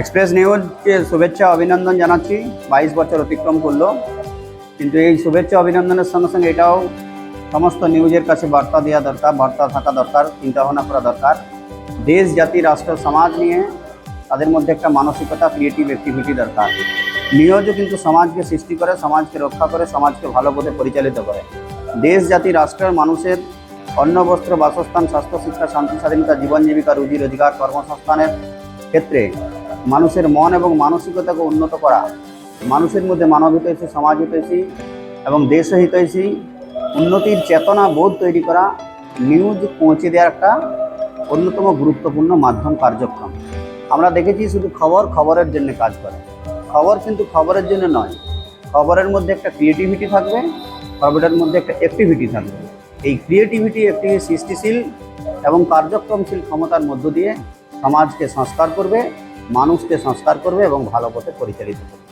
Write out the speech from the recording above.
Express নিউজকে শুভেচ্ছা অভিনন্দন জানাচ্ছি। বাইশ বছর অতিক্রম করল। কিন্তু এই শুভেচ্ছা অভিনন্দনের সঙ্গে সঙ্গে এটাও সমস্ত নিউজের কাছে বার্তা দেওয়া দরকার, বার্তা থাকা দরকার চিন্তাভাবনা করা দরকার। দেশ, জাতি, রাষ্ট্র, সমাজ নিয়ে তাদের মধ্যে একটা মানসিকতা ক্রিয়েটিভ অ্যাক্টিভিটি দরকার। নিউজও কিন্তু সমাজকে সৃষ্টি করে, সমাজকে রক্ষা করে, সমাজকে ভালো পথে পরিচালিত করে। দেশ, জাতি, রাষ্ট্রের মানুষের অন্ন, বস্ত্র, বাসস্থান, স্বাস্থ্য, শিক্ষা, শান্তি, স্বাধীনতা, জীবন জীবিকা, রুজি, রোজগার, কর্মসংস্থানের ক্ষেত্রে মানুষের মন এবং মানসিকতাকে উন্নত করা। মানুষের মধ্যে মানব হিতৈষী, সমাজ হিতৈষী এবং দেশ হিতৈষী উন্নতির চেতনা বোধ তৈরি করা নিউজ পৌঁছে দেওয়ার একটা অন্যতম গুরুত্বপূর্ণ মাধ্যম কার্যক্রম। আমরা দেখেছি শুধু খবর, খবরের জন্য কাজ করে। খবর কিন্তু খবরের জন্য নয়, খবরের মধ্যে একটা ক্রিয়েটিভিটি থাকবে, খবরের মধ্যে একটা অ্যাক্টিভিটি থাকবে। এই ক্রিয়েটিভিটি একটি সৃষ্টিশীল এবং কার্যক্রমশীল ক্ষমতার মধ্য দিয়ে সমাজকে সংস্কার করবে। মানুষকে সংস্কার করবে এবং ভালো পথে পরিচালিত করবে।